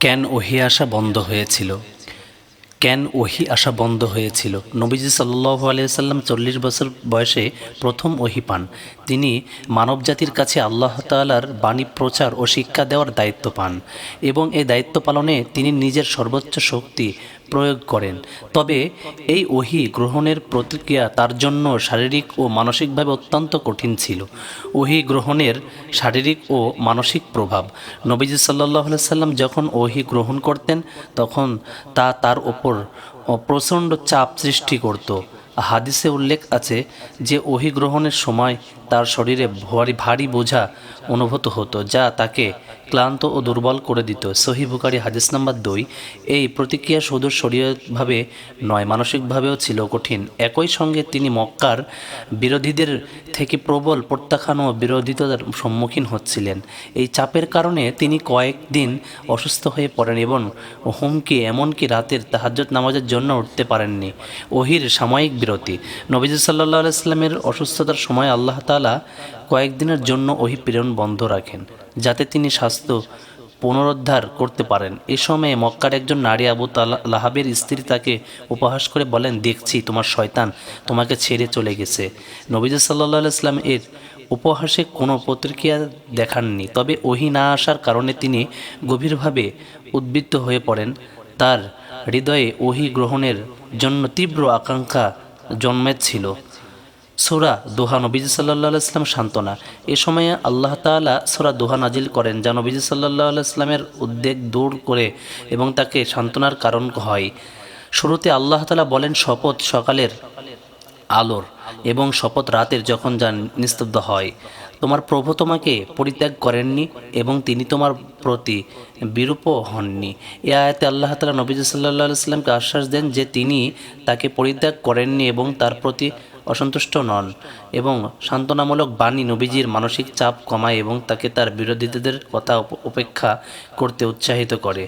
কেন ওহি আসা বন্ধ হয়েছিল? কেন ওহি আসা বন্ধ হয়েছিল? নবীজি সাল্লাহ আলিয়াল্লাম চল্লিশ বছর বয়সে প্রথম ওহি পান। তিনি মানব জাতির কাছে আল্লাহ তালার বাণী প্রচার ও শিক্ষা দেওয়ার দায়িত্ব পান এবং এই দায়িত্ব পালনে তিনি নিজের সর্বোচ্চ শক্তি প্রয়োগ করেন। তবে এই ওহি গ্রহণের প্রতিক্রিয়া তার জন্য শারীরিক ও মানসিকভাবে অত্যন্ত কঠিন ছিল। ওহি গ্রহণের শারীরিক ও মানসিক প্রভাব। নবীজি সাল্লাহ সাল্লাম যখন ওহি গ্রহণ করতেন, তখন তা তার ওপর প্রচণ্ড চাপ সৃষ্টি করত। হাদিসে উল্লেখ আছে যে ওহি গ্রহণের সময় তার শরীরে ভারী ভারী বোঝা অনুভূত হতো, যা তাকে ক্লান্ত ও দুর্বল করে দিত। সহি বুকারি হাদিস নাম্বার দুই। এই প্রতিক্রিয়া শুধু শরীরভাবে নয়, মানসিকভাবেও ছিল কঠিন। একই সঙ্গে তিনি মক্কার বিরোধীদের থেকে প্রবল প্রত্যাখ্যান ও বিরোধিতার সম্মুখীন হচ্ছিলেন। এই চাপের কারণে তিনি কয়েকদিন অসুস্থ হয়ে পড়েন এবং হুমকি এমনকি রাতের তাহাজ্জত নামাজের জন্য উঠতে পারেননি। ওহির সাময়িক বিরতি। নবীজ সাল্লাহ আলাইস্লামের অসুস্থতার সময় আল্লাহ তালা কয়েকদিনের জন্য ওহি প্রেরণ বন্ধ রাখেন, যাতে তিনি স্বাস্থ্য পুনরুদ্ধার করতে পারেন। এ সময়ে মক্কার একজন নারী আবু লাহাবের স্ত্রী তাকে উপহাস করে বলেন, দেখছি তোমার শয়তান তোমাকে ছেড়ে চলে গেছে। নবীজ সাল্লাহ ইসলাম এর উপহাসে কোনো প্রতিক্রিয়া দেখাননি, তবে ওহি না আসার কারণে তিনি গভীরভাবে উদ্বৃত্ত হয়ে পড়েন। তার হৃদয়ে ওহি গ্রহণের জন্য তীব্র আকাঙ্ক্ষা জন্মেছিল। সোরা দোহা নবীজ সাল্লাহ ইসলাম সান্ত্বনা। এ সময়ে আল্লাহ তালা সোরা দোহা নাজিল করেন, যা নবীজ সাল্লাহ ইসলামের উদ্বেগ দূর করে এবং তাকে সান্ত্বনার কারণ হয়। শুরুতে আল্লাহ তালা বলেন, শপথ সকালের আলোর এবং শপথ রাতের যখন যা নিস্তব্ধ হয়, তোমার প্রভু তোমাকে পরিত্যাগ করেননি এবং তিনি তোমার প্রতি বিরূপ হননি। এ আয়াতে আল্লাহ তালা নবীজ সাল্লাহ ইসলামকে আশ্বাস দেন যে তিনি তাকে পরিত্যাগ করেননি এবং তার প্রতি অসন্তুষ্ট নন এবং সান্ত্বনামূলক বাণী নবীজির মানসিক চাপ কমায় এবং তাকে তার বিরোধীদের কথা উপেক্ষা করতে উৎসাহিত করে।